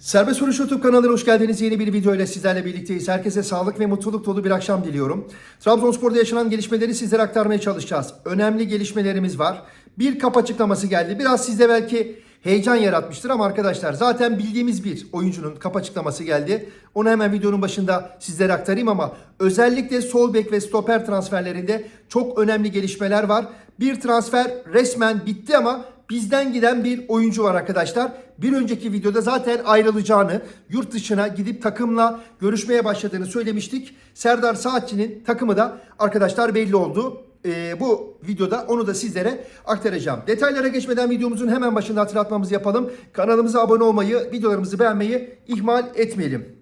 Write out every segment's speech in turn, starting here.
Serbest Soruş YouTube kanalına hoş geldiniz. Yeni bir video ile sizlerle birlikteyiz. Herkese sağlık ve mutluluk dolu bir akşam diliyorum. Trabzonspor'da yaşanan gelişmeleri sizlere aktarmaya çalışacağız. Önemli gelişmelerimiz var. Bir kap açıklaması geldi. Biraz sizde belki heyecan yaratmıştır ama arkadaşlar zaten bildiğimiz bir oyuncunun kap açıklaması geldi. Onu hemen videonun başında sizlere aktarayım ama özellikle sol bek ve stoper transferlerinde çok önemli gelişmeler var. Bir transfer resmen bitti ama bizden giden bir oyuncu var arkadaşlar. Bir önceki videoda zaten ayrılacağını, yurt dışına gidip takımla görüşmeye başladığını söylemiştik. Serdar Saatçı'nın takımı da arkadaşlar belli oldu. Ee, bu videoda onu da sizlere aktaracağım. Detaylara geçmeden videomuzun hemen başında hatırlatmamızı yapalım. Kanalımıza abone olmayı, videolarımızı beğenmeyi ihmal etmeyelim.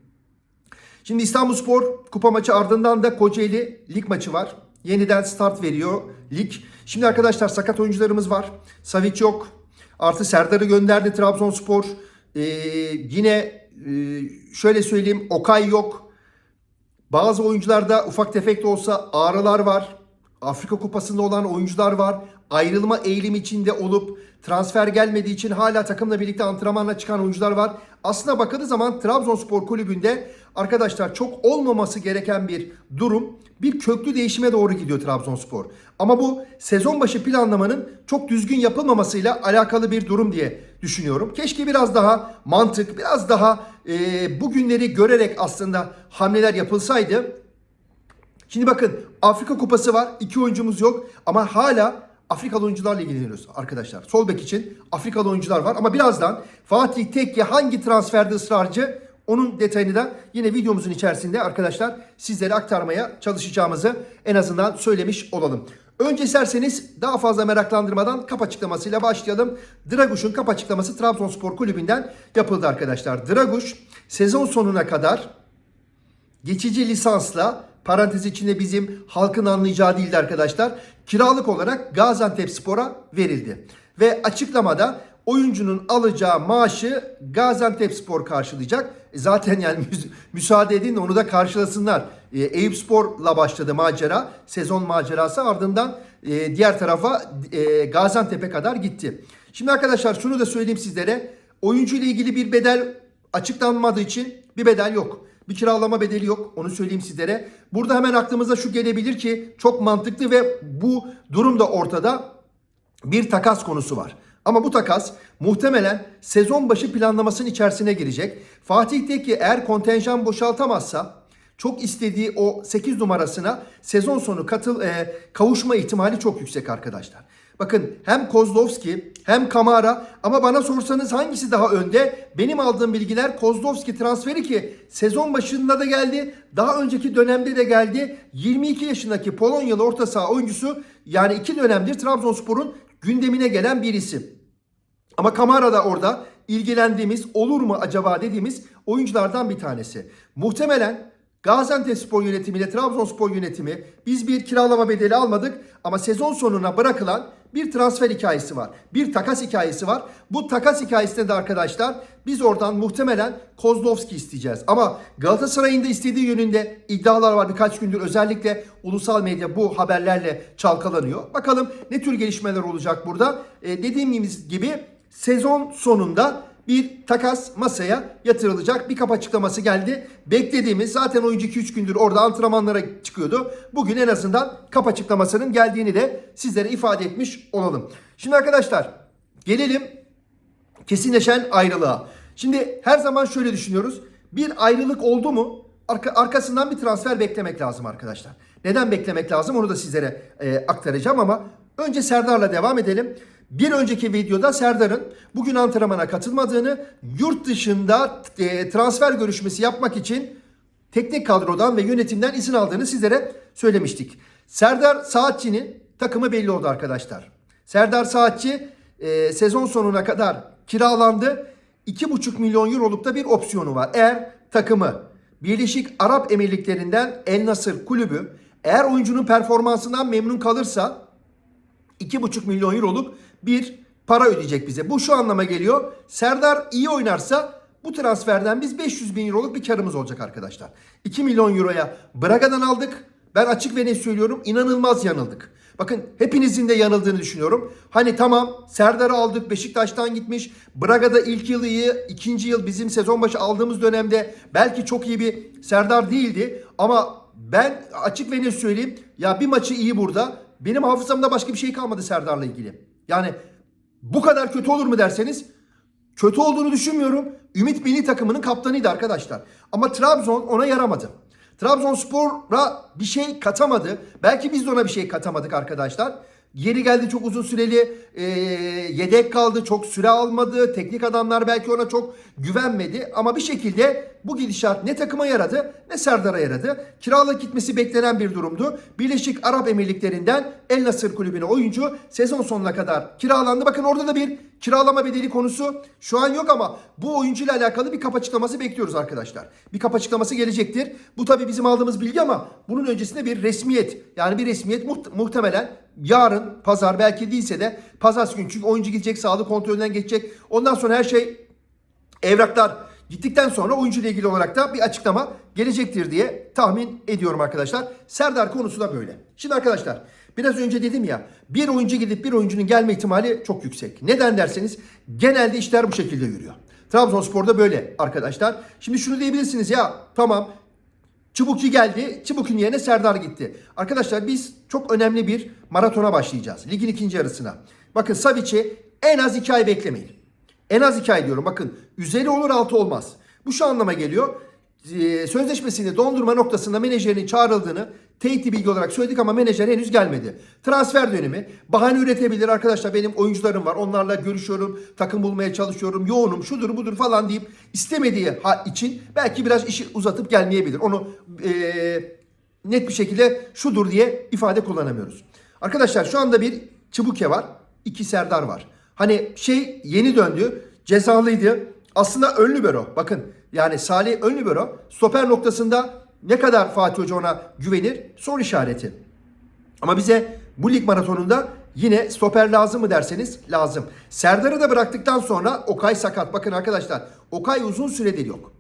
Şimdi İstanbulspor kupa maçı ardından da Kocaeli lig maçı var. Yeniden start veriyor lig. Şimdi arkadaşlar sakat oyuncularımız var. Savic yok. Artı Serdar'ı gönderdi Trabzonspor. Ee, yine e, şöyle söyleyeyim Okay yok. Bazı oyuncularda ufak tefek de olsa ağrılar var. Afrika Kupası'nda olan oyuncular var. Ayrılma eğilimi içinde olup transfer gelmediği için hala takımla birlikte antrenmanla çıkan oyuncular var. Aslına bakıldığı zaman Trabzonspor kulübünde arkadaşlar çok olmaması gereken bir durum. Bir köklü değişime doğru gidiyor Trabzonspor. Ama bu sezon başı planlamanın çok düzgün yapılmamasıyla alakalı bir durum diye düşünüyorum. Keşke biraz daha mantık, biraz daha e, bugünleri görerek aslında hamleler yapılsaydı Şimdi bakın Afrika Kupası var. iki oyuncumuz yok. Ama hala Afrikalı oyuncularla ilgileniyoruz arkadaşlar. Sol bek için Afrikalı oyuncular var. Ama birazdan Fatih Tekke hangi transferde ısrarcı onun detayını da yine videomuzun içerisinde arkadaşlar sizlere aktarmaya çalışacağımızı en azından söylemiş olalım. Önce isterseniz daha fazla meraklandırmadan kap açıklamasıyla başlayalım. Draguş'un kap açıklaması Trabzonspor Kulübü'nden yapıldı arkadaşlar. Draguş sezon sonuna kadar geçici lisansla parantez içinde bizim halkın anlayacağı değildi arkadaşlar. Kiralık olarak Gaziantep Spor'a verildi. Ve açıklamada oyuncunun alacağı maaşı Gaziantep Spor karşılayacak. E Zaten yani müs- müsaade edin onu da karşılasınlar. E, Eyüp Spor'la başladı macera. Sezon macerası ardından e, diğer tarafa e, Gaziantep'e kadar gitti. Şimdi arkadaşlar şunu da söyleyeyim sizlere. Oyuncu ile ilgili bir bedel açıklanmadığı için bir bedel yok. Bir kiralama bedeli yok. Onu söyleyeyim sizlere. Burada hemen aklımıza şu gelebilir ki çok mantıklı ve bu durum da ortada bir takas konusu var. Ama bu takas muhtemelen sezon başı planlamasının içerisine girecek. Fatih Tekke eğer kontenjan boşaltamazsa çok istediği o 8 numarasına sezon sonu katıl e, kavuşma ihtimali çok yüksek arkadaşlar. Bakın hem Kozlovski hem Kamara ama bana sorsanız hangisi daha önde? Benim aldığım bilgiler Kozlovski transferi ki sezon başında da geldi. Daha önceki dönemde de geldi. 22 yaşındaki Polonyalı orta saha oyuncusu yani iki dönemdir Trabzonspor'un gündemine gelen bir isim. Ama Kamara da orada ilgilendiğimiz olur mu acaba dediğimiz oyunculardan bir tanesi. Muhtemelen Gaziantep Spor yönetimiyle Trabzonspor yönetimi biz bir kiralama bedeli almadık ama sezon sonuna bırakılan bir transfer hikayesi var. Bir takas hikayesi var. Bu takas hikayesinde de arkadaşlar biz oradan muhtemelen Kozlovski isteyeceğiz. Ama Galatasaray'ın da istediği yönünde iddialar var birkaç gündür. Özellikle ulusal medya bu haberlerle çalkalanıyor. Bakalım ne tür gelişmeler olacak burada. Ee, dediğimiz gibi sezon sonunda bir takas masaya yatırılacak. Bir kap açıklaması geldi. Beklediğimiz zaten oyuncu 2-3 gündür orada antrenmanlara çıkıyordu. Bugün en azından kap açıklamasının geldiğini de sizlere ifade etmiş olalım. Şimdi arkadaşlar gelelim kesinleşen ayrılığa. Şimdi her zaman şöyle düşünüyoruz. Bir ayrılık oldu mu arka, arkasından bir transfer beklemek lazım arkadaşlar. Neden beklemek lazım onu da sizlere e, aktaracağım ama önce Serdar'la devam edelim. Bir önceki videoda Serdar'ın bugün antrenmana katılmadığını, yurt dışında e, transfer görüşmesi yapmak için teknik kadrodan ve yönetimden izin aldığını sizlere söylemiştik. Serdar Saatçi'nin takımı belli oldu arkadaşlar. Serdar Saatçi e, sezon sonuna kadar kiralandı. 2,5 milyon euroluk da bir opsiyonu var. Eğer takımı Birleşik Arap Emirlikleri'nden El Nasır kulübü eğer oyuncunun performansından memnun kalırsa 2,5 milyon euroluk bir para ödeyecek bize. Bu şu anlama geliyor. Serdar iyi oynarsa bu transferden biz 500 bin euroluk bir karımız olacak arkadaşlar. 2 milyon euroya Braga'dan aldık. Ben açık ve net söylüyorum inanılmaz yanıldık. Bakın hepinizin de yanıldığını düşünüyorum. Hani tamam Serdar'ı aldık Beşiktaş'tan gitmiş. Braga'da ilk yılı iyi. ikinci yıl bizim sezon başı aldığımız dönemde belki çok iyi bir Serdar değildi. Ama ben açık ve net söyleyeyim. Ya bir maçı iyi burada. Benim hafızamda başka bir şey kalmadı Serdar'la ilgili. Yani bu kadar kötü olur mu derseniz kötü olduğunu düşünmüyorum. Ümit milli takımının kaptanıydı arkadaşlar. Ama Trabzon ona yaramadı. Trabzonspor'a bir şey katamadı. Belki biz de ona bir şey katamadık arkadaşlar. Yeri geldi çok uzun süreli e, yedek kaldı. Çok süre almadı. Teknik adamlar belki ona çok güvenmedi. Ama bir şekilde bu gidişat ne takıma yaradı ne Serdar'a yaradı. Kiralık gitmesi beklenen bir durumdu. Birleşik Arap Emirlikleri'nden El Nasır kulübüne oyuncu sezon sonuna kadar kiralandı. Bakın orada da bir kiralama bedeli konusu şu an yok ama bu oyuncuyla alakalı bir kap açıklaması bekliyoruz arkadaşlar. Bir kap açıklaması gelecektir. Bu tabii bizim aldığımız bilgi ama bunun öncesinde bir resmiyet yani bir resmiyet muht- muhtemelen yarın pazar belki değilse de pazartesi günü çünkü oyuncu gidecek sağlık kontrolünden geçecek. Ondan sonra her şey evraklar gittikten sonra oyuncu ile ilgili olarak da bir açıklama gelecektir diye tahmin ediyorum arkadaşlar. Serdar konusu da böyle. Şimdi arkadaşlar biraz önce dedim ya bir oyuncu gidip bir oyuncunun gelme ihtimali çok yüksek. Neden derseniz genelde işler bu şekilde yürüyor. Trabzonspor'da böyle arkadaşlar. Şimdi şunu diyebilirsiniz ya tamam Çubuki geldi. Çubuk'un yerine Serdar gitti. Arkadaşlar biz çok önemli bir maratona başlayacağız. Ligin ikinci yarısına. Bakın Savic'i en az iki ay beklemeyin. En az iki ay diyorum. Bakın üzeri olur altı olmaz. Bu şu anlama geliyor. Ee, sözleşmesini dondurma noktasında menajerinin çağrıldığını teyitli bilgi olarak söyledik ama menajer henüz gelmedi. Transfer dönemi. Bahane üretebilir arkadaşlar benim oyuncularım var. Onlarla görüşüyorum. Takım bulmaya çalışıyorum. Yoğunum şudur budur falan deyip istemediği için belki biraz işi uzatıp gelmeyebilir. Onu ee, net bir şekilde şudur diye ifade kullanamıyoruz. Arkadaşlar şu anda bir Çıbuke var. iki Serdar var. Hani şey yeni döndü. Cezalıydı. Aslında ön libero. Bakın yani Salih ön libero. Stoper noktasında ne kadar Fatih Hoca ona güvenir? Soru işareti. Ama bize bu lig maratonunda yine stoper lazım mı derseniz lazım. Serdar'ı da bıraktıktan sonra Okay sakat. Bakın arkadaşlar Okay uzun süredir yok.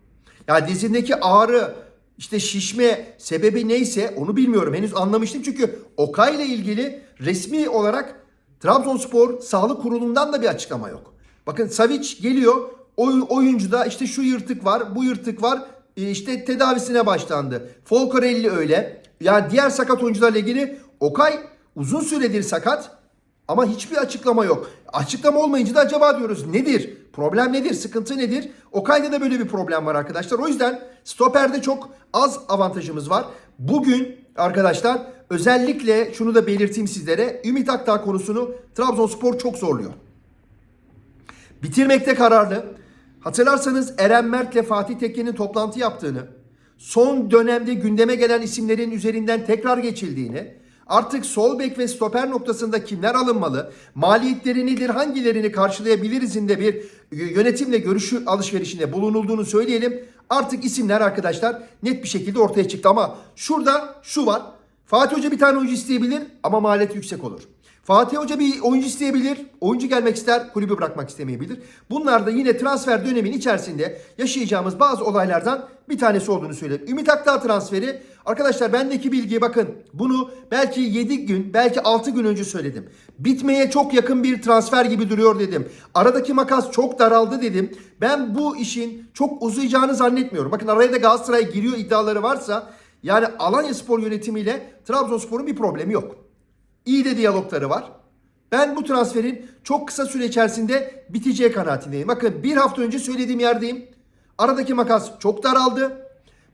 Ya dizindeki ağrı işte şişme sebebi neyse onu bilmiyorum. Henüz anlamıştım çünkü Okay ile ilgili resmi olarak Trabzonspor Sağlık Kurulu'ndan da bir açıklama yok. Bakın Savic geliyor. Oy, oyuncuda işte şu yırtık var, bu yırtık var. E, işte tedavisine başlandı. Folcarelli öyle. Yani diğer sakat oyuncularla ilgili Okay uzun süredir sakat ama hiçbir açıklama yok. Açıklama olmayınca da acaba diyoruz nedir? Problem nedir? Sıkıntı nedir? Okay'da da böyle bir problem var arkadaşlar. O yüzden stoperde çok az avantajımız var. Bugün arkadaşlar özellikle şunu da belirteyim sizlere. Ümit Akdağ konusunu Trabzonspor çok zorluyor. Bitirmekte kararlı. Hatırlarsanız Eren Mert'le Fatih Tekke'nin toplantı yaptığını, son dönemde gündeme gelen isimlerin üzerinden tekrar geçildiğini, artık sol bek ve stoper noktasında kimler alınmalı, maliyetleri nedir, hangilerini karşılayabilirizin de bir yönetimle görüşü alışverişinde bulunulduğunu söyleyelim. Artık isimler arkadaşlar net bir şekilde ortaya çıktı ama şurada şu var. Fatih Hoca bir tane oyuncu isteyebilir ama maliyeti yüksek olur. Fatih Hoca bir oyuncu isteyebilir. Oyuncu gelmek ister, kulübü bırakmak istemeyebilir. Bunlar da yine transfer dönemin içerisinde yaşayacağımız bazı olaylardan bir tanesi olduğunu söyledim. Ümit Akdağ transferi arkadaşlar bendeki bilgiye bakın. Bunu belki 7 gün, belki 6 gün önce söyledim. Bitmeye çok yakın bir transfer gibi duruyor dedim. Aradaki makas çok daraldı dedim. Ben bu işin çok uzayacağını zannetmiyorum. Bakın araya da Galatasaray giriyor iddiaları varsa yani Alanya Spor yönetimiyle Trabzonspor'un bir problemi yok. İyi de diyalogları var. Ben bu transferin çok kısa süre içerisinde biteceği kanaatindeyim. Bakın bir hafta önce söylediğim yerdeyim. Aradaki makas çok daraldı.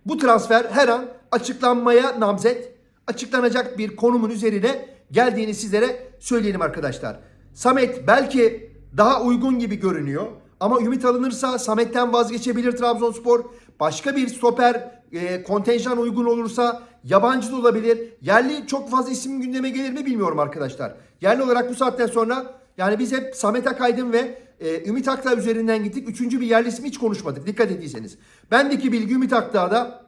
Bu transfer her an açıklanmaya namzet, açıklanacak bir konumun üzerine geldiğini sizlere söyleyelim arkadaşlar. Samet belki daha uygun gibi görünüyor. Ama ümit alınırsa Samet'ten vazgeçebilir Trabzonspor. Başka bir stoper e, kontenjan uygun olursa yabancı da olabilir. Yerli çok fazla isim gündeme gelir mi bilmiyorum arkadaşlar. Yerli olarak bu saatten sonra yani biz hep Samet Akaydın ve e, Ümit Akdağ üzerinden gittik. Üçüncü bir yerli ismi hiç konuşmadık dikkat ettiyseniz. Bendeki bilgi Ümit Akdağ'da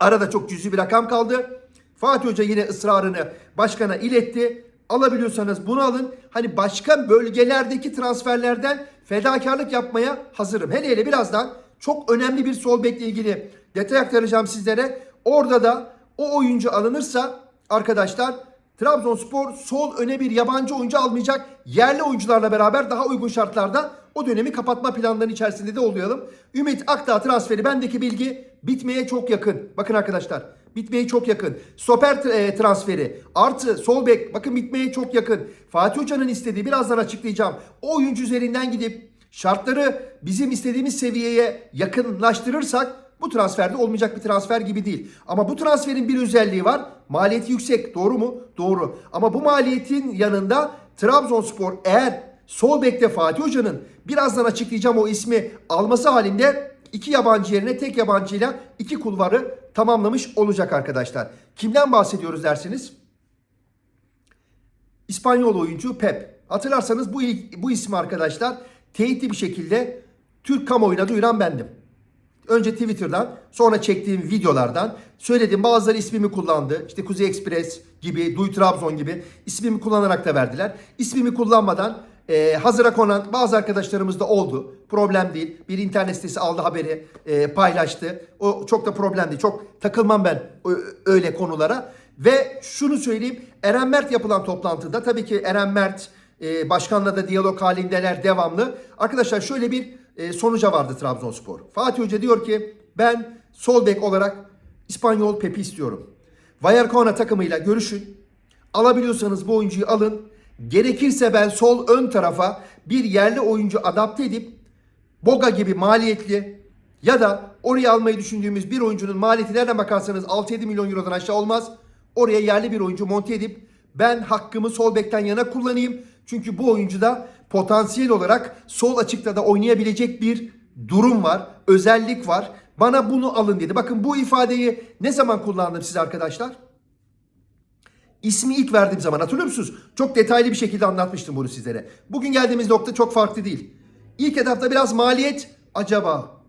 arada çok cüzi bir rakam kaldı. Fatih Hoca yine ısrarını başkana iletti. Alabiliyorsanız bunu alın. Hani başka bölgelerdeki transferlerden fedakarlık yapmaya hazırım. Hele hele birazdan çok önemli bir sol bekle ilgili detay aktaracağım sizlere. Orada da o oyuncu alınırsa arkadaşlar Trabzonspor sol öne bir yabancı oyuncu almayacak. Yerli oyuncularla beraber daha uygun şartlarda o dönemi kapatma planlarının içerisinde de oluyalım. Ümit Akdağ transferi bendeki bilgi bitmeye çok yakın. Bakın arkadaşlar bitmeye çok yakın. Stoper e, transferi artı sol bek bakın bitmeye çok yakın. Fatih Hoca'nın istediği birazdan açıklayacağım. O oyuncu üzerinden gidip şartları bizim istediğimiz seviyeye yakınlaştırırsak bu transferde olmayacak bir transfer gibi değil. Ama bu transferin bir özelliği var. Maliyeti yüksek. Doğru mu? Doğru. Ama bu maliyetin yanında Trabzonspor eğer sol bekte Fatih Hoca'nın birazdan açıklayacağım o ismi alması halinde iki yabancı yerine tek yabancıyla iki kulvarı tamamlamış olacak arkadaşlar. Kimden bahsediyoruz dersiniz? İspanyol oyuncu Pep. Hatırlarsanız bu bu ismi arkadaşlar teyitli bir şekilde Türk kamuoyuna duyuran bendim. Önce Twitter'dan, sonra çektiğim videolardan söyledim. Bazıları ismimi kullandı. İşte Kuzey Express gibi, Duy Trabzon gibi ismimi kullanarak da verdiler. İsmimi kullanmadan e, hazıra konan bazı arkadaşlarımız da oldu. Problem değil. Bir internet sitesi aldı haberi, e, paylaştı. O çok da problem değil. Çok takılmam ben öyle konulara. Ve şunu söyleyeyim. Eren Mert yapılan toplantıda tabii ki Eren Mert e, başkanla da diyalog halindeler devamlı. Arkadaşlar şöyle bir e, sonuca vardı Trabzonspor. Fatih Hoca diyor ki ben sol bek olarak İspanyol Pep'i istiyorum. Vallecano takımıyla görüşün. Alabiliyorsanız bu oyuncuyu alın. Gerekirse ben sol ön tarafa bir yerli oyuncu adapte edip Boga gibi maliyetli ya da oraya almayı düşündüğümüz bir oyuncunun maliyeti nereden bakarsanız 6-7 milyon eurodan aşağı olmaz. Oraya yerli bir oyuncu monte edip ben hakkımı sol bekten yana kullanayım. Çünkü bu oyuncuda potansiyel olarak sol açıkta da oynayabilecek bir durum var. Özellik var. Bana bunu alın dedi. Bakın bu ifadeyi ne zaman kullandım size arkadaşlar? İsmi ilk verdiğim zaman hatırlıyor musunuz? Çok detaylı bir şekilde anlatmıştım bunu sizlere. Bugün geldiğimiz nokta çok farklı değil. İlk etapta biraz maliyet acaba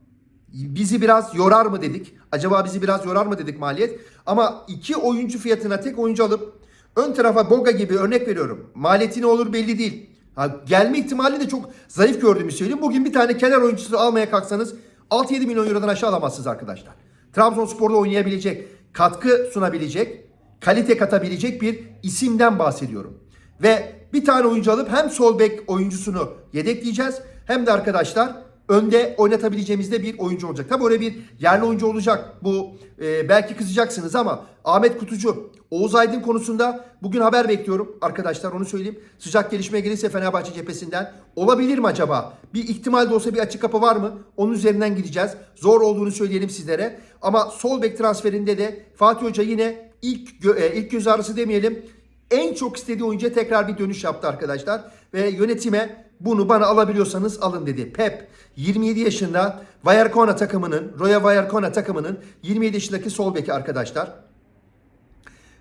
bizi biraz yorar mı dedik. Acaba bizi biraz yorar mı dedik maliyet. Ama iki oyuncu fiyatına tek oyuncu alıp ön tarafa Boga gibi örnek veriyorum. Maliyeti ne olur belli değil. Ha, gelme ihtimali de çok zayıf gördüğümü söyleyeyim. Bugün bir tane kenar oyuncusu almaya kalksanız 6-7 milyon eurodan aşağı alamazsınız arkadaşlar. Trabzonspor'da oynayabilecek, katkı sunabilecek, kalite katabilecek bir isimden bahsediyorum. Ve bir tane oyuncu alıp hem sol bek oyuncusunu yedekleyeceğiz hem de arkadaşlar önde oynatabileceğimiz de bir oyuncu olacak. Tabii oraya bir yerli oyuncu olacak. Bu e, belki kızacaksınız ama Ahmet Kutucu, Oğuz Aydın konusunda bugün haber bekliyorum arkadaşlar onu söyleyeyim. Sıcak gelişmeye gelirse Fenerbahçe cephesinden olabilir mi acaba? Bir ihtimal de olsa bir açık kapı var mı? Onun üzerinden gideceğiz. Zor olduğunu söyleyelim sizlere. Ama sol bek transferinde de Fatih Hoca yine ilk gö- e, ilk göz ağrısı demeyelim. En çok istediği oyuncuya tekrar bir dönüş yaptı arkadaşlar. Ve yönetime bunu bana alabiliyorsanız alın dedi. Pep 27 yaşında Vallecano takımının, Roya Vallecano takımının 27 yaşındaki sol beki arkadaşlar.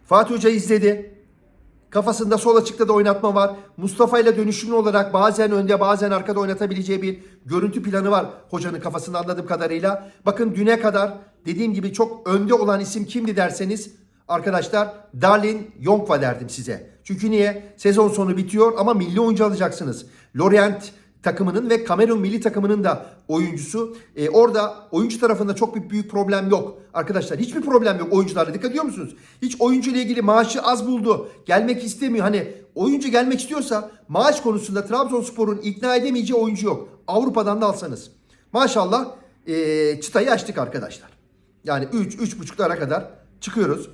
Fatih Hoca izledi. Kafasında sol açıkta da oynatma var. Mustafa ile dönüşümlü olarak bazen önde bazen arkada oynatabileceği bir görüntü planı var hocanın kafasında anladığım kadarıyla. Bakın düne kadar dediğim gibi çok önde olan isim kimdi derseniz arkadaşlar Darlin Yonkva derdim size. Çünkü niye? Sezon sonu bitiyor ama milli oyuncu alacaksınız. Lorient takımının ve Kamerun milli takımının da oyuncusu. Ee, orada oyuncu tarafında çok bir büyük problem yok. Arkadaşlar hiçbir problem yok oyuncularla. Dikkat ediyor musunuz? Hiç oyuncu ile ilgili maaşı az buldu. Gelmek istemiyor. Hani oyuncu gelmek istiyorsa maaş konusunda Trabzonspor'un ikna edemeyeceği oyuncu yok. Avrupa'dan da alsanız. Maşallah ee, çıtayı açtık arkadaşlar. Yani 3 3,5'lara kadar çıkıyoruz.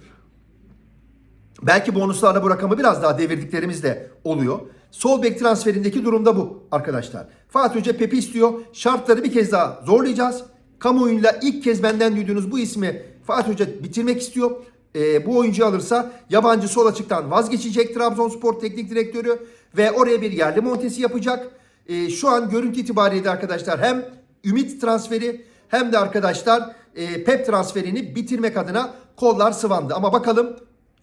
Belki bonuslarla bu rakamı biraz daha devirdiklerimiz de oluyor. Sol bek transferindeki durumda bu arkadaşlar. Fatih Hoca Pep'i istiyor. Şartları bir kez daha zorlayacağız. Kamuoyuyla ilk kez benden duyduğunuz bu ismi Fatih Hoca bitirmek istiyor. Ee, bu oyuncuyu alırsa yabancı sol açıktan vazgeçecek Trabzonspor teknik direktörü ve oraya bir yerli montesi yapacak. Ee, şu an görüntü itibariyle arkadaşlar hem Ümit transferi hem de arkadaşlar e, Pep transferini bitirmek adına kollar sıvandı. Ama bakalım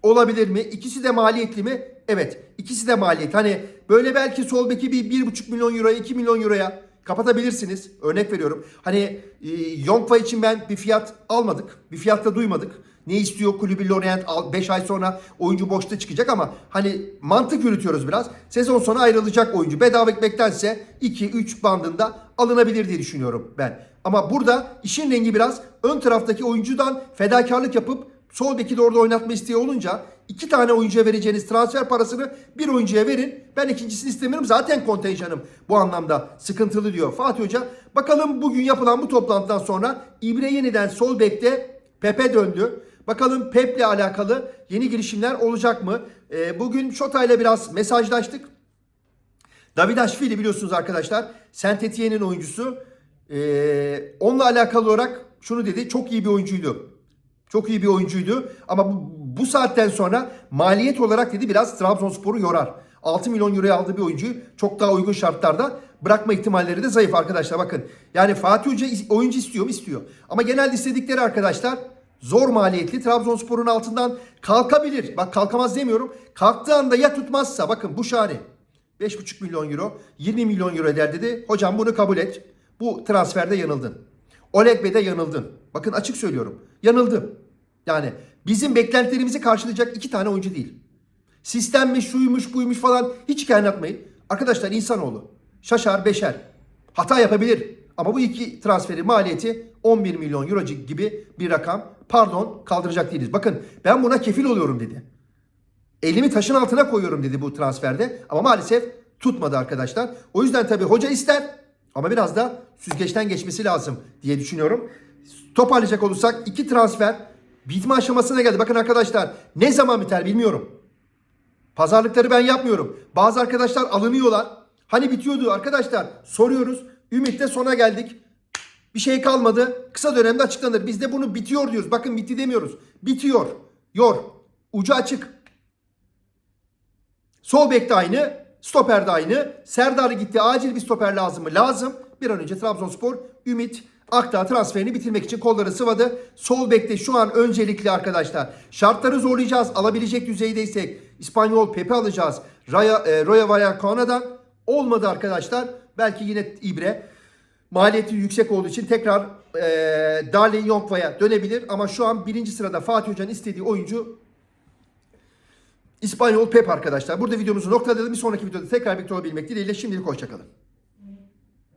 olabilir mi? İkisi de maliyetli mi? Evet. ikisi de maliyet. Hani böyle belki sol beki bir, bir buçuk milyon euroya, 2 milyon euroya kapatabilirsiniz. Örnek veriyorum. Hani e, Yonkva için ben bir fiyat almadık. Bir fiyat da duymadık. Ne istiyor kulübü Lorient 5 ay sonra oyuncu boşta çıkacak ama hani mantık yürütüyoruz biraz. Sezon sonu ayrılacak oyuncu. Bedava ekmektense 2-3 bandında alınabilir diye düşünüyorum ben. Ama burada işin rengi biraz ön taraftaki oyuncudan fedakarlık yapıp Sol beki de orada oynatma isteği olunca iki tane oyuncuya vereceğiniz transfer parasını bir oyuncuya verin. Ben ikincisini istemiyorum. Zaten kontenjanım bu anlamda sıkıntılı diyor Fatih Hoca. Bakalım bugün yapılan bu toplantıdan sonra İbre yeniden sol bekte Pepe döndü. Bakalım Pep'le alakalı yeni girişimler olacak mı? Ee, bugün Şota ile biraz mesajlaştık. Davidaşvili biliyorsunuz arkadaşlar. Saint Etienne'in oyuncusu. Ee, onunla alakalı olarak şunu dedi. Çok iyi bir oyuncuydu. Çok iyi bir oyuncuydu. Ama bu, bu saatten sonra maliyet olarak dedi biraz Trabzonspor'u yorar. 6 milyon euroya aldığı bir oyuncuyu çok daha uygun şartlarda bırakma ihtimalleri de zayıf arkadaşlar. Bakın yani Fatih Hoca oyuncu istiyor mu? İstiyor. Ama genelde istedikleri arkadaşlar zor maliyetli Trabzonspor'un altından kalkabilir. Bak kalkamaz demiyorum. Kalktığı anda ya tutmazsa bakın bu şari 5,5 milyon euro 20 milyon euro eder dedi. Hocam bunu kabul et. Bu transferde yanıldın. Oleg Bey'de yanıldın. Bakın açık söylüyorum. Yanıldım. Yani bizim beklentilerimizi karşılayacak iki tane oyuncu değil. Sistemmiş, şuymuş, buymuş falan hiç kaynatmayın. Arkadaşlar insanoğlu. Şaşar, beşer. Hata yapabilir. Ama bu iki transferi maliyeti 11 milyon euro gibi bir rakam. Pardon kaldıracak değiliz. Bakın ben buna kefil oluyorum dedi. Elimi taşın altına koyuyorum dedi bu transferde. Ama maalesef tutmadı arkadaşlar. O yüzden tabii hoca ister ama biraz da süzgeçten geçmesi lazım diye düşünüyorum. Toparlayacak olursak iki transfer bitme aşamasına geldi. Bakın arkadaşlar ne zaman biter bilmiyorum. Pazarlıkları ben yapmıyorum. Bazı arkadaşlar alınıyorlar. Hani bitiyordu arkadaşlar soruyoruz. Ümit'te sona geldik. Bir şey kalmadı. Kısa dönemde açıklanır. Biz de bunu bitiyor diyoruz. Bakın bitti demiyoruz. Bitiyor. Yor. Ucu açık. Sol bek de aynı. Stoper de aynı. Serdar gitti. Acil bir stoper lazım mı? Lazım. Bir an önce Trabzonspor Ümit Akdağ transferini bitirmek için kolları sıvadı. Sol bekte şu an öncelikli arkadaşlar. Şartları zorlayacağız. Alabilecek düzeydeysek İspanyol Pepe alacağız. Raya, e, Roya Vallecana'dan olmadı arkadaşlar. Belki yine İbre. Maliyeti yüksek olduğu için tekrar e, Darley Yonkva'ya dönebilir. Ama şu an birinci sırada Fatih Hoca'nın istediği oyuncu İspanyol Pep arkadaşlar. Burada videomuzu noktaladım. Bir sonraki videoda tekrar birlikte olabilmek dileğiyle şimdilik hoşçakalın.